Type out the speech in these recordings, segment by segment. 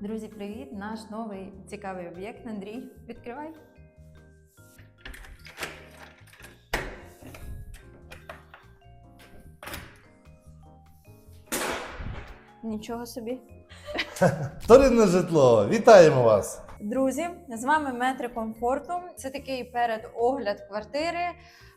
Друзі, привіт! Наш новий цікавий об'єкт. Андрій, відкривай. Нічого собі. Вторинне житло, вітаємо вас! Друзі, з вами метри комфорту. Це такий передогляд квартири.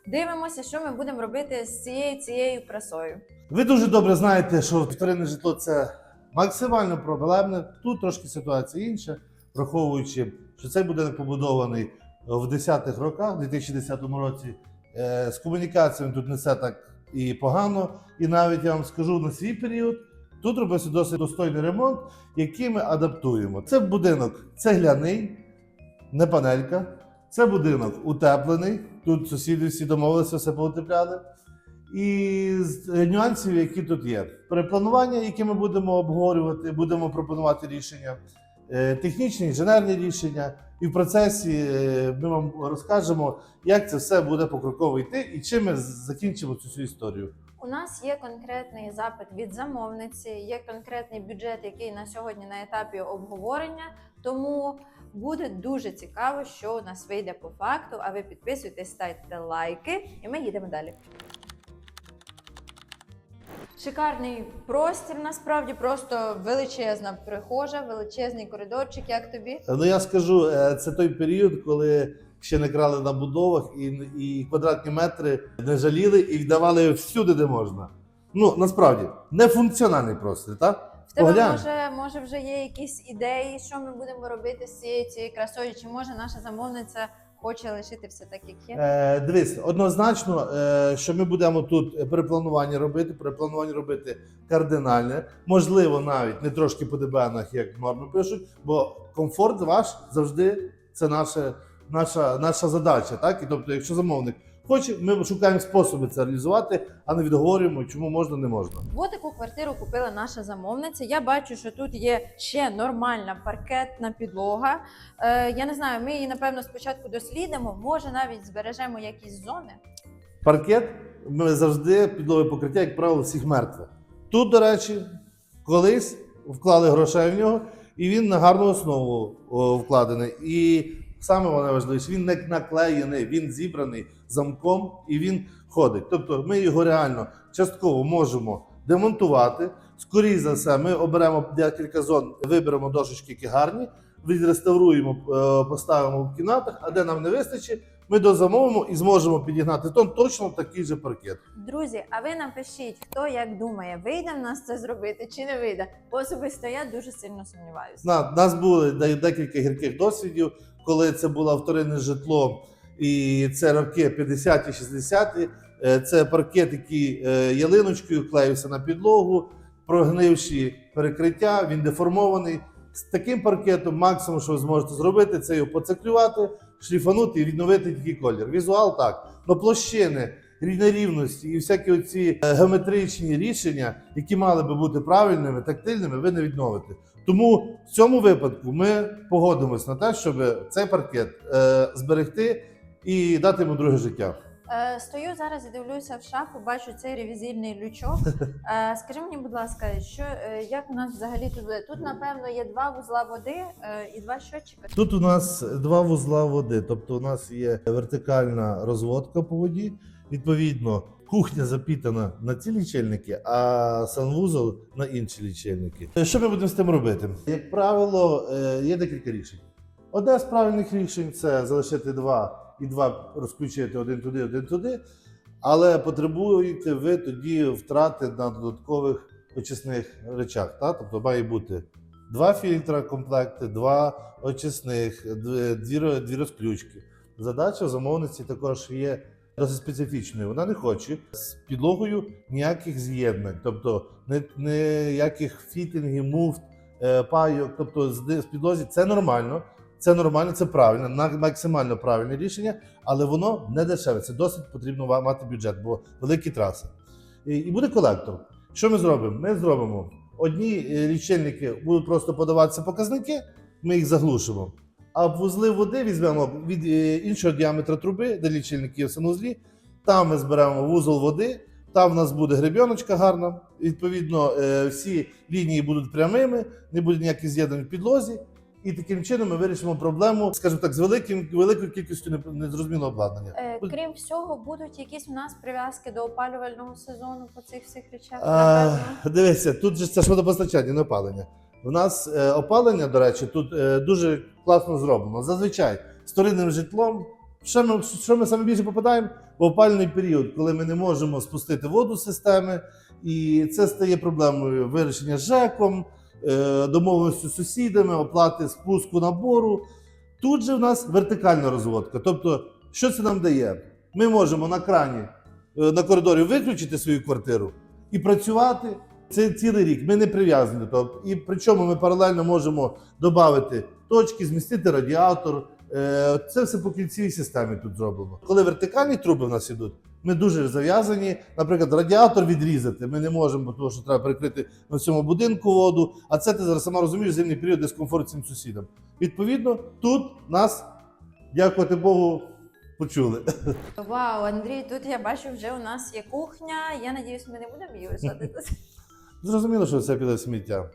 Дивимося, що ми будемо робити з цією цією красою. Ви дуже добре знаєте, що вторинне житло це максимально проблемне. Тут трошки ситуація інша, враховуючи, що цей будинок побудований в 10-х роках, в 2010 році. Е, З комунікаціями тут не все так і погано. І навіть я вам скажу на свій період. Тут робився досить достойний ремонт, який ми адаптуємо. Це будинок цегляний, не панелька. Це будинок утеплений. Тут сусіди всі домовилися, все поутепляли. І з нюансів, які тут є. Перепланування, які ми будемо обговорювати, будемо пропонувати рішення, е, технічні, інженерні рішення. І в процесі е, ми вам розкажемо, як це все буде покроково йти і чим ми закінчимо цю всю історію. У нас є конкретний запит від замовниці, є конкретний бюджет, який на сьогодні на етапі обговорення. Тому буде дуже цікаво, що у нас вийде по факту. А ви підписуйтесь, ставте лайки, і ми їдемо далі. Шикарний простір, насправді просто величезна прихожа, величезний коридорчик. Як тобі? Ну я скажу, е, це той період, коли ще не крали на будовах і, і квадратні метри не жаліли і віддавали всюди, де можна. Ну насправді нефункціональний простір, так? В тебе Поглянь. може, може вже є якісь ідеї, що ми будемо робити з цією цією красою? Чи може наша замовниця хоче лишити все так, як є? Е, дивись, однозначно, е, що ми будемо тут при плануванні робити, при плануванні робити кардинальне, можливо, навіть не трошки по ДБНах, як норми пишуть, бо комфорт ваш завжди це наша, наша, наша задача. Так? І тобто, якщо замовник хоче, ми шукаємо способи це реалізувати, а не відговорюємо, чому можна, не можна. Ось таку квартиру купила наша замовниця. Я бачу, що тут є ще нормальна паркетна підлога. Е, я не знаю, ми її напевно спочатку дослідимо, може навіть збережемо якісь зони. Паркет ми завжди підлогове покриття, як правило, всіх мертве. Тут, до речі, колись вклали грошей в нього, і він на гарну основу о, вкладений. І саме воно важливіше, він не наклеєний, він зібраний замком і він ходить. Тобто ми його реально частково можемо демонтувати. Скоріше за все, ми оберемо декілька зон, виберемо дошечки, які гарні, відреставруємо, е, поставимо в кімнатах, а де нам не вистачить, ми дозамовимо і зможемо підігнати тон точно такий же паркет. Друзі, а ви напишіть, хто як думає, вийде в нас це зробити чи не вийде. Бо особисто я дуже сильно сумніваюся. На нас були декілька гірких досвідів, коли це було вторинне житло, і це роки 50-ті, 60-ті. Е, Це паркет, який е, ялиночкою клеївся на підлогу, прогнивші перекриття, він деформований. З таким паркетом максимум, що ви зможете зробити, це його поцеклювати, шліфанути і відновити тільки колір. Візуал так. Но площини, рівнорівності і всякі оці е, геометричні рішення, які мали би бути правильними, тактильними, ви не відновите. Тому в цьому випадку ми погодимось на те, щоб цей паркет е, зберегти і дати йому друге життя. Е, стою зараз і дивлюся в шафу, бачу цей ревізійний лючок. Е, скажи мені, будь ласка, що е, як у нас взагалі тут? Тут, напевно, є два вузла води і два щотчика. Тут у нас два вузла води, тобто у нас є вертикальна розводка по воді. Відповідно, кухня запітана на ці лічильники, а санвузол на інші лічильники. Що ми будемо з тим робити? Як правило, є декілька рішень. Одне з правильних рішень це залишити два і два розключити один туди, один туди. Але потребуєте ви тоді втрати на додаткових очисних речах. Та? Тобто має бути два фільтра комплекти, два очисних, дві, дві розключки. Задача замовниці також є досить специфічною. Вона не хоче з підлогою ніяких з'єднань, тобто ніяких фітингів, муфт, е, пайок, тобто з підлозі це нормально. Це нормально, це правильно, максимально правильне рішення, але воно не дешеве. Це досить потрібно мати бюджет, бо великі траси. І, буде колектор. Що ми зробимо? Ми зробимо одні е, лічильники будуть просто подаватися показники, ми їх заглушимо. А вузли води візьмемо від е, іншого діаметра труби, де лічильники в санузлі. Там ми зберемо вузол води, Там в нас буде гребіночка гарна. Відповідно, е, всі лінії будуть прямими, не буде ніяких з'єднань в підлозі. І таким чином ми вирішимо проблему, скажімо так, з великим, великою кількістю не- незрозумілого обладнання. Е, крім всього, будуть якісь у нас прив'язки до опалювального сезону по цих всіх речах. А, дивися, тут же це ж водопостачання, не опалення. У нас е, опалення, до речі, тут е, дуже класно зроблено. Зазвичай сторинним житлом. Що ми, що ми саме більше попадаємо в опальний період, коли ми не можемо спустити воду з системи, і це стає проблемою вирішення ЖЕКом, е, домовленістю з сусідами, оплати спуску набору. Тут же в нас вертикальна розводка. Тобто, що це нам дає? Ми можемо на крані е, на коридорі виключити свою квартиру і працювати. Це цілий рік. Ми не прив'язані до того. І причому ми паралельно можемо додати точки, змістити радіатор. Е, Це все по кільцевій системі тут зроблено. Коли вертикальні труби в нас ідуть, ми дуже зав'язані. Наприклад, радіатор відрізати. Ми не можемо, тому що треба перекрити на всьому будинку воду. А це ти зараз сама розумієш зимній період дискомфорт цим сусідам. Відповідно, тут нас, дякувати Богу, почули. Вау, Андрій, тут я бачу, вже у нас є кухня. Я надіюсь, ми не будемо її висадити. Зрозуміло, що це піде в сміття.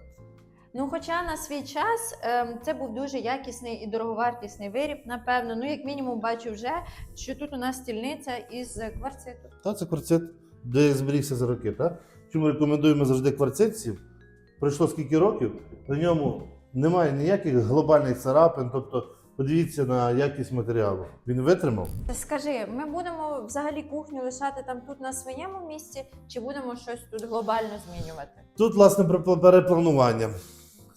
Ну, хоча на свій час ем, це був дуже якісний і дороговартісний виріб, напевно. Ну, як мінімум, бачу вже, що тут у нас стільниця із кварциту. Та це кварцит, де зберігся за роки. Та? Чому рекомендуємо завжди кварцитців? Пройшло скільки років, на ньому немає ніяких глобальних царапин. Тобто, подивіться на якість матеріалу. Він витримав. Скажи, ми будемо взагалі кухню лишати там тут на своєму місці, чи будемо щось тут глобально змінювати? Тут, власне, про перепланування.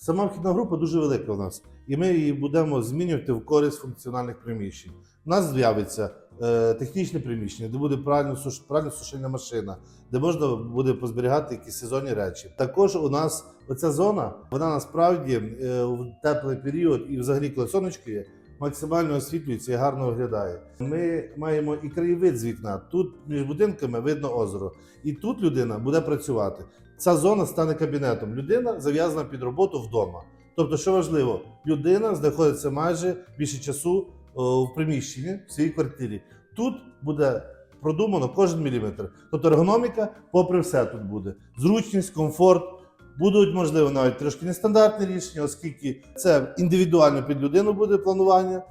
Сама вхідна група дуже велика у нас, і ми її будемо змінювати в користь функціональних приміщень. У нас з'явиться е, технічне приміщення, де буде правильно суш, правильно сушильна машина, де можна буде позберігати якісь сезонні речі. Також у нас оця зона, вона насправді е, в теплий період і взагалі коли сонечко є, максимально освітлюється і гарно виглядає. Ми маємо і краєвид з вікна. Тут між будинками видно озеро, і тут людина буде працювати. Ця зона стане кабінетом. Людина зав'язана під роботу вдома. Тобто, що важливо, людина знаходиться майже більше часу в приміщенні в своїй квартирі. Тут буде продумано кожен міліметр. Тобто ергономіка, попри все, тут буде зручність, комфорт. Будуть можливо навіть трошки нестандартні рішення, оскільки це індивідуально під людину буде планування,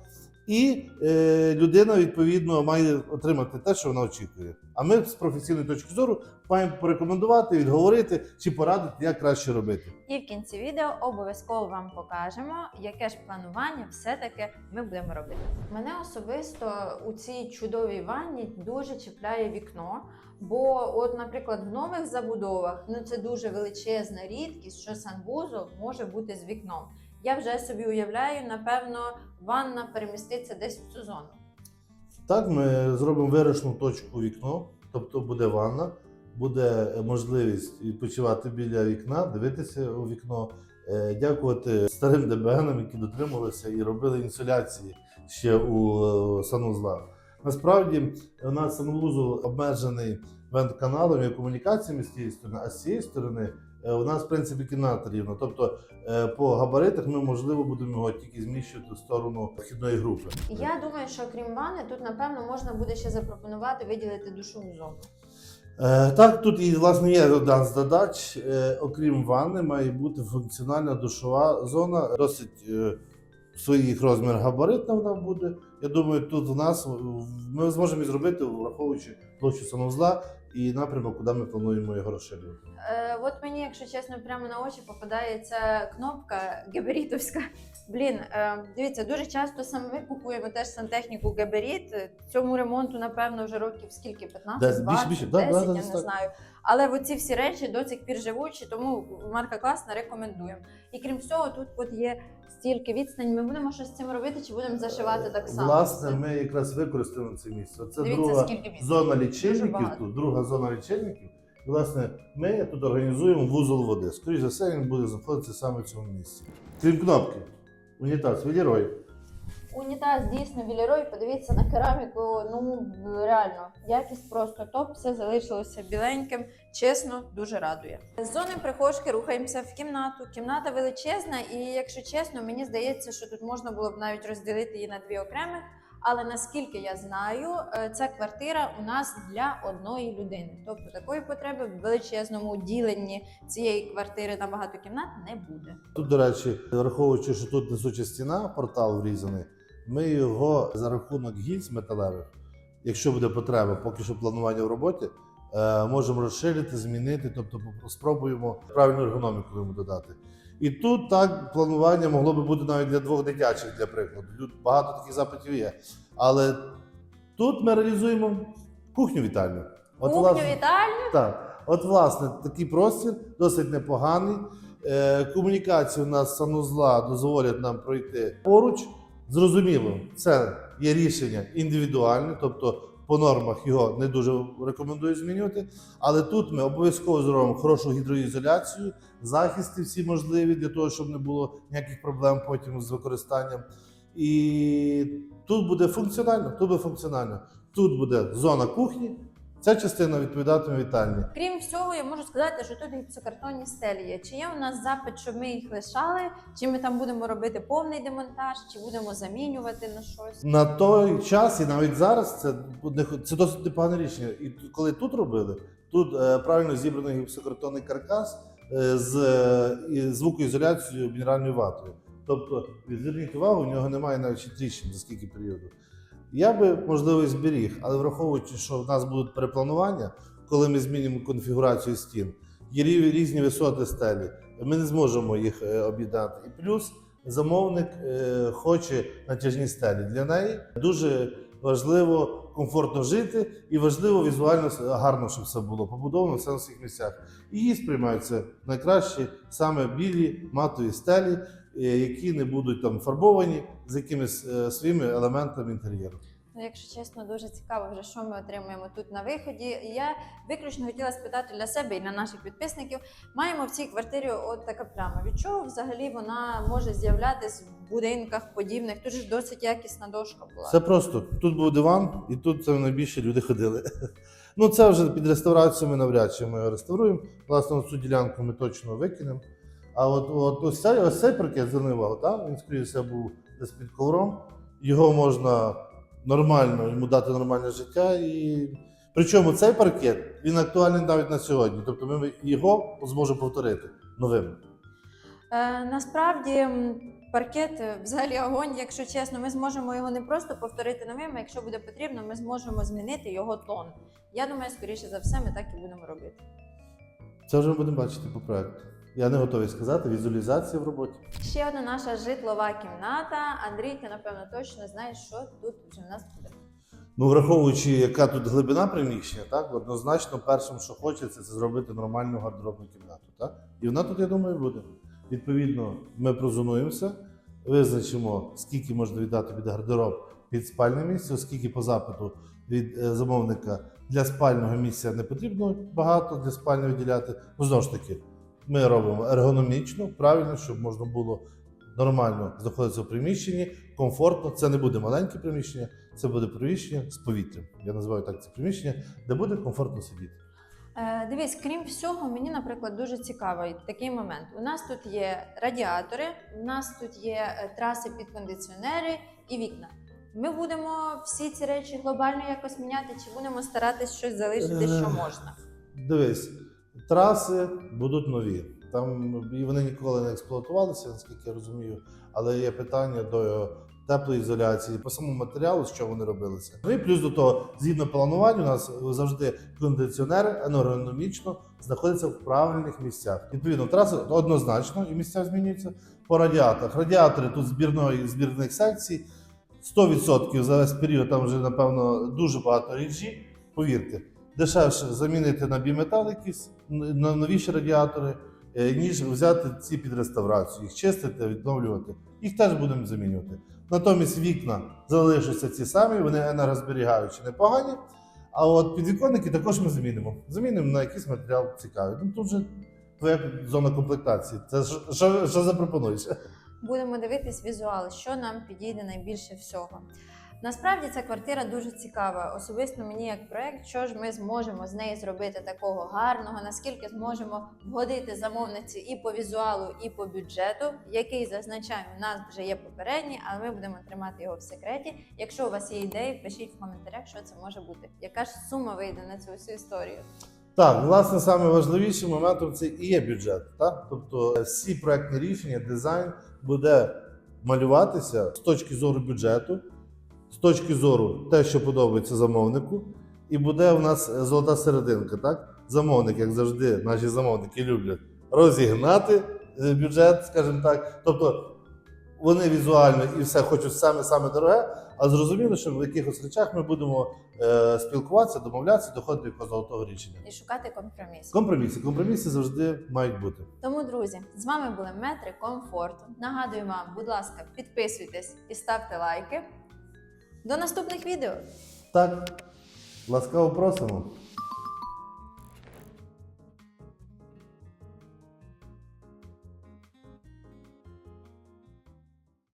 і е, людина відповідно має отримати те, що вона очікує. А ми з професійної точки зору маємо порекомендувати, відговорити чи порадити, як краще робити. І в кінці відео обов'язково вам покажемо, яке ж планування все-таки ми будемо робити. Мене особисто у цій чудовій ванні дуже чіпляє вікно. Бо, от, наприклад, в нових забудовах ну це дуже величезна рідкість, що санвузол може бути з вікном. Я вже собі уявляю, напевно, ванна переміститься десь в цю зону. Так, ми зробимо вирішну точку вікно, тобто буде ванна, буде можливість відпочивати біля вікна, дивитися у вікно, Е, дякувати старим ДБНам, які дотримувалися і робили інсуляції ще у е, санузлах. Насправді, у нас санвузол обмежений вент-каналом і комунікаціями з цієї сторони, а з цієї сторони у нас, в принципі, кімната рівна. Тобто, е, по габаритах ми, можливо, будемо його тільки зміщувати в сторону вхідної групи. Я думаю, що крім ванни, тут напевно можна буде ще запропонувати виділити душову зону. Е, так, тут і власне є одна з задач. Е, окрім ванни, має бути функціональна душова зона. Досить е, своїх розмір габаритна вона буде. Я думаю, тут у нас ми зможемо і зробити, враховуючи площу санузла і напрямок, куди ми плануємо його розширювати. Е, от мені, якщо чесно, прямо на очі попадається кнопка габарітовська. Блін, е, дивіться, дуже часто саме ми купуємо теж сантехніку габаріт. Цьому ремонту, напевно, вже років скільки? 15, Десять, 20, більше, більше, 10, да, да, я не так. знаю. Але оці всі речі до цих пір живучі, тому марка класна, рекомендуємо. І крім всього, тут от є стільки відстань. Ми будемо щось з цим робити, чи будемо зашивати так само? Власне, ми якраз використаємо це місце. Це Дивіться, друга скільки відстань. зона лічильників. багато. Тут друга зона лічильників. І, власне, ми тут організуємо вузол води. Скоріше за все, він буде знаходитися саме в цьому місці. Крім кнопки, унітаз, Велірой. Унітаз дійсно білірой. Подивіться на кераміку. Ну реально, якість просто топ. Все залишилося біленьким. Чесно, дуже радує. З зони прихожки рухаємося в кімнату. Кімната величезна, і якщо чесно, мені здається, що тут можна було б навіть розділити її на дві окремих. Але наскільки я знаю, е, ця квартира у нас для одної людини. Тобто такої потреби в величезному діленні цієї квартири на багато кімнат не буде. Тут, до речі, враховуючи, що тут несуча стіна, портал врізаний, ми його за рахунок гільз металевих, якщо буде потреба, поки що планування в роботі, е, можемо розширити, змінити, тобто спробуємо правильну ергономіку йому додати. І тут так планування могло би бути навіть для двох дитячих, для прикладу. Багато таких запитів є. Але тут ми реалізуємо кухню вітальню. От, Кухню власне, вітальню так, от власне такий простір досить непоганий. Е, комунікації у нас санузла дозволять нам пройти поруч. Зрозуміло, це є рішення індивідуальне, тобто по нормах його не дуже рекомендую змінювати. Але тут ми обов'язково зробимо хорошу гідроізоляцію, захисти всі можливі для того, щоб не було ніяких проблем потім з використанням. І тут буде функціонально, тут буде функціонально. Тут буде зона кухні, Ця частина відповідатиме вітальні. Крім всього, я можу сказати, що тут гіпсокартонні стелі є. Чи є у нас запит, щоб ми їх лишали, чи ми там будемо робити повний демонтаж, чи будемо замінювати на щось. На той час і навіть зараз це, це досить непогане рішення. І коли тут робили, тут е, правильно зібраний гіпсокартонний каркас е, з е, звукоізоляцією мінеральною ватою. Тобто, зверніть увагу, у нього немає навіть тріщин за скільки періоду. Я би, можливо, зберіг, але враховуючи, що в нас будуть перепланування, коли ми змінимо конфігурацію стін, є різні висоти стелі, ми не зможемо їх е, об'єднати. І плюс замовник е, хоче натяжні стелі. Для неї дуже важливо комфортно жити і важливо візуально гарно, щоб все було побудовано все на всіх місцях. І її сприймаються найкращі саме білі матові стелі, які не будуть там фарбовані з якимись е, своїми елементами інтер'єру. Ну, якщо чесно, дуже цікаво, вже що ми отримуємо тут на виході. Я виключно хотіла спитати для себе і для наших підписників. Маємо в цій квартирі от така пляма. Від чого взагалі вона може з'являтись в будинках подібних? Тут ж досить якісна дошка була. Це просто тут був диван, і тут це найбільше люди ходили. Ну, це вже під реставрацію ми навряд чи ми його реставруємо. Власне, цю ділянку ми точно викинемо. А от, от ось, цей, ось цей паркет звернув увагу, так? він скоріше був десь під ковром. Його можна нормально йому дати нормальне життя. І... Причому цей паркет він актуальний навіть на сьогодні. Тобто ми його зможемо повторити новим. Е, насправді паркет е, взагалі огонь, якщо чесно, ми зможемо його не просто повторити новим, а якщо буде потрібно, ми зможемо змінити його тон. Я думаю, скоріше за все, ми так і будемо робити. Це вже ми будемо бачити по проекту. Я не готовий сказати, візуалізація в роботі. Ще одна наша житлова кімната. Андрій, ти напевно точно знаєш, що тут вже в нас буде. Ну, враховуючи, яка тут глибина приміщення, так однозначно, першим, що хочеться, це зробити нормальну гардеробну кімнату. Так? І вона тут, я думаю, буде. Відповідно, ми прозонуємося, визначимо, скільки можна віддати під гардероб під спальне місце, оскільки по запиту від е, замовника для спального місця не потрібно багато для спального виділяти. Ну, знову ж таки, ми робимо ергономічно, правильно, щоб можна було нормально знаходитися в приміщенні, комфортно. Це не буде маленьке приміщення, це буде приміщення з повітрям. Я називаю так це приміщення, де буде комфортно сидіти. Е, дивись, крім всього, мені, наприклад, дуже цікавий такий момент. У нас тут є радіатори, у нас тут є е, траси під кондиціонери і вікна. Ми будемо всі ці речі глобально якось міняти, чи будемо старатись щось залишити, що Е, можна. Дивись, траси будуть нові. Там і вони ніколи не експлуатувалися, наскільки я розумію. Але є питання до теплоізоляції, по самому матеріалу, що вони робилися. Ну і плюс до того, згідно планування, у нас завжди кондиціонери енергономічно знаходяться в правильних місцях. Відповідно, траси однозначно і місця змінюються. По радіаторах. Радіатори тут збірної збірних секцій. 100% за весь період там вже, напевно, дуже багато ріджі. Повірте, дешевше замінити на біметал якісь на новіші радіатори, е, ніж взяти ці під реставрацію, їх чистити, відновлювати. Їх теж будемо замінювати. Натомість вікна залишаться ці самі, вони енергозберігаючі, непогані. А от підвіконники також ми замінимо. Замінимо на якийсь матеріал цікавий. Ну тут вже твоя зона комплектації. Це що, що, що запропонуєш? Будемо дивитись візуал, що нам підійде найбільше всього. Насправді ця квартира дуже цікава. Особисто мені як проект, що ж ми зможемо з неї зробити такого гарного, наскільки зможемо вгодити замовниці і по візуалу, і по бюджету, який зазначаю, у нас вже є попередній, але ми будемо тримати його в секреті. Якщо у вас є ідеї, пишіть в коментарях, що це може бути. Яка ж сума вийде на цю всю історію? Так, власне, саме важливішим моментом це і є бюджет. Так? Тобто е, всі проектні рішення, дизайн буде малюватися з точки зору бюджету, з точки зору те, що подобається замовнику, і буде у нас золота серединка. Так? Замовник, як завжди, наші замовники люблять розігнати е, бюджет, скажімо так. Тобто вони візуально і все хочуть саме-саме дороге, а зрозуміло, що в якихось речах ми будемо е, спілкуватися, домовлятися, доходити до золотого рішення. І шукати компроміс. Компроміси. Компроміси завжди мають бути. Тому, друзі, з вами були метри комфорту. Нагадую вам, будь ласка, підписуйтесь і ставте лайки. До наступних відео! Так, ласкаво просимо.